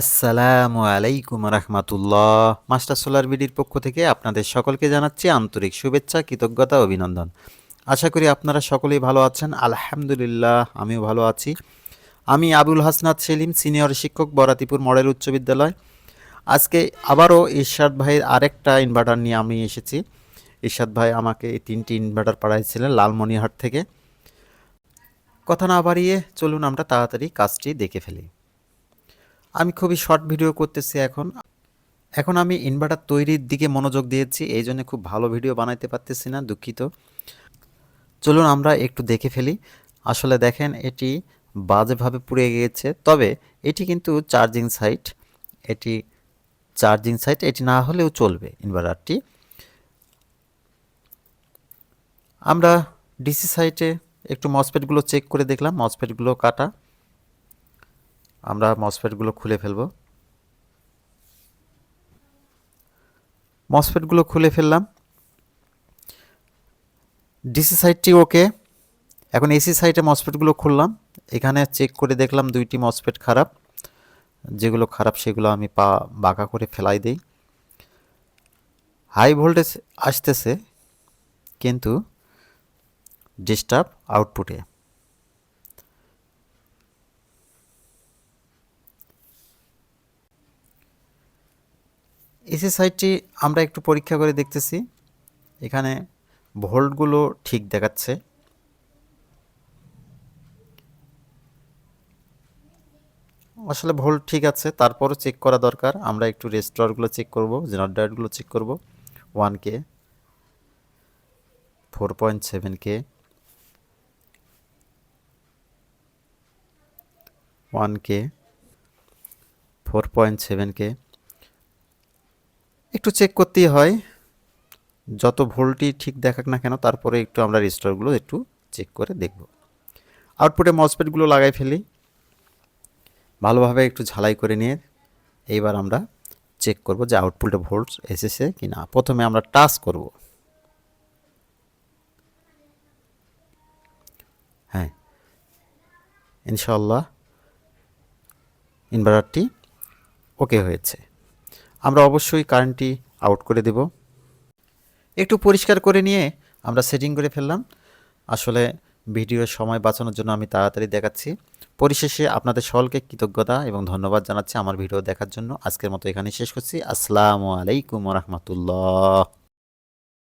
আসসালামু আলাইকুম রহমাতুল্লাহ। মাস্টার সোলার বিডির পক্ষ থেকে আপনাদের সকলকে জানাচ্ছি আন্তরিক শুভেচ্ছা, কৃতজ্ঞতা, অভিনন্দন। আশা করি আপনারা সকলেই ভালো আছেন। আলহামদুলিল্লাহ, আমিও ভালো আছি। আমি আবুল হাসনাত সেলিম, সিনিয়র শিক্ষক, বরাতিপুর মডেল উচ্চ বিদ্যালয়। আজকে আবারও ইরশাদ ভাইয়ের আরেকটা ইনভার্টার নিয়ে আমি এসেছি। ইরশাদ ভাই আমাকে এই তিনটি ইনভার্টার পাঠাইছিলেন লালমনিহাট থেকে। কথা না বাড়িয়ে চলুন আমরা তাড়াতাড়ি কাজটি দেখে ফেলি। আমি খুবই শর্ট ভিডিও করতেছি এখন। এখন আমি ইনভার্টার তৈরির দিকে মনোযোগ দিয়েছি, এই জন্য খুব ভালো ভিডিও বানাইতে পারতেছি না, দুঃখিত। চলুন আমরা একটু দেখে ফেলি। আসলে দেখেন, এটি বাজেভাবে পুড়ে গিয়েছে, তবে এটি কিন্তু চার্জিং সাইট এটি চার্জিং সাইট এটি না হলেও চলবে ইনভার্টারটি আমরা ডিসি সাইটে একটু মসপেটগুলো চেক করে দেখলাম মসপেটগুলো কাটা। আমরা মসফেটগুলো খুলে ফেলব। মসফেটগুলো খুলে ফেললাম। ডিসি সাইডটি ওকে। এখন এসি সাইডে মসফেটগুলো খুললাম। এখানে চেক করে দেখলাম দুইটি মসফেট খারাপ। যেগুলো খারাপ সেগুলো আমি পা বাঁকা করে ফেলাই দেই। হাই ভোল্টেজ আসতেছে, কিন্তু ডিস্টার্ব আউটপুটে। এসি সাইটটি আমরা একটু পরীক্ষা করে দেখতেছি। এখানে ভোল্টগুলো ঠিক দেখাচ্ছে। আসলে ভোল্ট ঠিক আছে, তারপরও চেক করা দরকার। আমরা একটু রেস্টোরারগুলো চেক করব জেনারেটরগুলো চেক করব। One K four point seven K one K four point seven K একটু চেক করতেই হয়। যত ভোল্টই ঠিক দেখাক না কেন, তারপরে একটু আমরা রেজিস্টারগুলো একটু চেক করে দেখব। আউটপুটে মসপেটগুলো লাগাই ফেলি। ভালোভাবে একটু ঝালাই করে নিয়ে এইবার আমরা চেক করব যে আউটপুটে ভোল্ট এসেছে কি না প্রথমে আমরা টাচ করব। হ্যাঁ। ইনশাল্লাহ ইনভার্টারটি ওকে হয়েছে। আমরা অবশ্যই কারেন্টটি আউট করে দেব। একটু পরিষ্কার করে নিয়ে আমরা সেটিং করে ফেললাম। আসলে ভিডিওর সময় বাঁচানোর জন্য আমি তাড়াতাড়ি দেখাচ্ছি। পরিশেষে আপনাদের সকলকে কৃতজ্ঞতা এবং ধন্যবাদ জানাচ্ছি আমার ভিডিও দেখার জন্য। আজকের মতো এখানে শেষ করছি। আসসালামু আলাইকুম রহমতুল্লাহ।